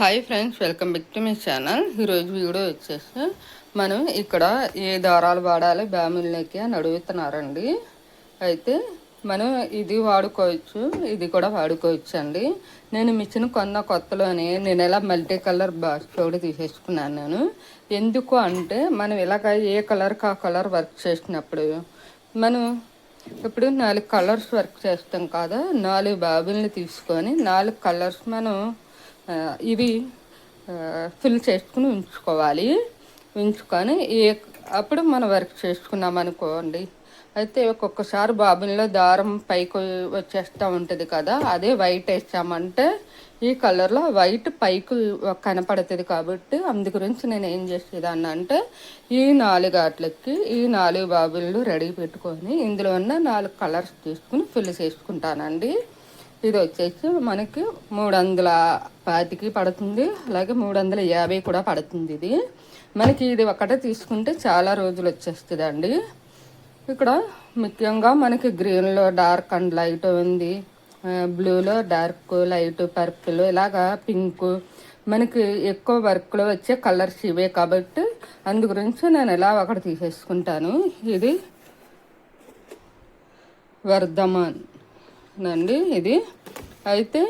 Hi friends welcome back to my channel ఈరోజు video వచ్చేసి మనం ఇక్కడ ఏ దారాలు వాడాలి బ్యామిల్లోకి అని అడుగుతున్నారండి. అయితే మనం ఇది వాడుకోవచ్చు ఇది కూడా వాడుకోవచ్చు అండి. నేను మిషన్ కొన్న కొత్తలోనే నేను ఇలా మల్టీ కలర్ బాక్స్ చోటు తీసేసుకున్నాను నేను. ఎందుకు అంటే మనం ఇలాగ ఏ కలర్కి ఆ కలర్ వర్క్ చేసినప్పుడు మనం ఇప్పుడు నాలుగు కలర్స్ వర్క్ చేస్తాం కదా నాలుగు బాబుల్ని తీసుకొని నాలుగు కలర్స్ మనం ఇవి ఫిల్ చేసుకుని ఉంచుకోవాలి. ఉంచుకొని ఏ అప్పుడు మనం వర్క్ చేసుకున్నాం అనుకోండి. అయితే ఒక్కొక్కసారి బాబిన్లో దారం పైకి వచ్చేస్తూ ఉంటుంది కదా అదే వైట్ వేసామంటే ఈ కలర్లో వైట్ పైకి కనపడుతుంది కాబట్టి అందు గురించి నేను ఏం చేసేదాన్ని అంటే ఈ నాలుగు ఆటలకి ఈ నాలుగు బాబులు రెడీ పెట్టుకొని ఇందులో ఉన్న నాలుగు కలర్స్ తీసుకుని ఫిల్ చేసుకుంటానండి. ఇది వచ్చేసి మనకి మూడు వందల పాతికి పడుతుంది. అలాగే మూడు వందల యాభై కూడా పడుతుంది ఇది. మనకి ఇది ఒకటే తీసుకుంటే చాలా రోజులు వచ్చేస్తుంది అండి ఇక్కడ ముఖ్యంగా మనకి గ్రీన్లో డార్క్ అండ్ లైట్ ఉంది. బ్లూలో డార్క్ లైట్ పర్పుల్ ఇలాగా పింక్. మనకి ఎక్కువ వర్క్లో వచ్చే కలర్స్ ఇవే కాబట్టి అందు గురించి నేను ఇలా ఒకటి తీసేసుకుంటాను. ఇది వర్ధమాన్. అండి ఇది. అయితే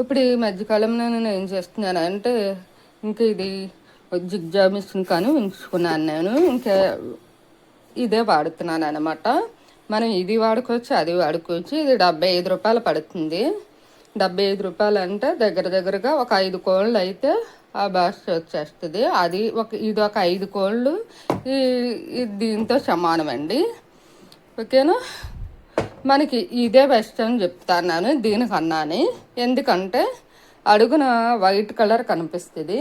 ఇప్పుడు ఈ మధ్యకాలంలో నేను ఏం చేస్తున్నాను అంటే ఇంకా ఇది జిగ్జా మిషన్ కానీ ఉంచుకున్నాను నేను. ఇంకా ఇదే వాడుతున్నాను అనమాట మనం ఇది వాడుకోవచ్చు అది వాడుకోవచ్చు. ఇది డెబ్బై ఐదు రూపాయలు పడుతుంది. డెబ్బై ఐదు రూపాయలు అంటే దగ్గర దగ్గరగా ఒక ఐదు కోళ్ళు అయితే ఆ బాస్ వచ్చేస్తుంది. అది ఒక ఇది ఒక ఐదు కోళ్ళు దీంతో సమానం అండి ఓకేనా? మనకి ఇదే బెస్ట్ అని చెప్తాను దీనికన్నాని ఎందుకంటే అడుగున వైట్ కలర్ కనిపిస్తుంది.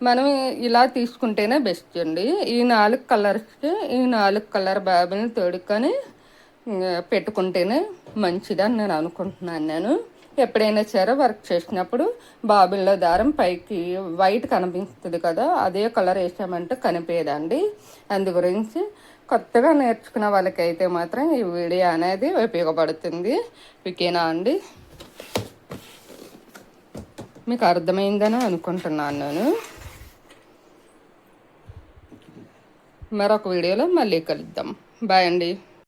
మనం ఇలా తీసుకుంటేనే బెస్ట్ అండి. ఈ నాలుగు కలర్స్కి ఈ నాలుగు కలర్ బ్యాబుని తోడుకొని పెట్టుకుంటేనే మంచిదని నేను అనుకుంటున్నాను నేను. ఎప్పుడైనా సరే వర్క్ చేసినప్పుడు బాబిల్లో దారం పైకి వైట్ కనిపిస్తుంది కదా అదే కలర్ వేసామంటే కనిపించదండి అందు గురించి కొత్తగా నేర్చుకున్న వాళ్ళకైతే మాత్రం ఈ వీడియో అనేది ఉపయోగపడుతుంది. ఓకేనా అండి? మీకు అర్థమైందని అనుకుంటున్నాను నేను. మరొక వీడియోలో మళ్ళీ కలుద్దాం. బాయ్ అండి.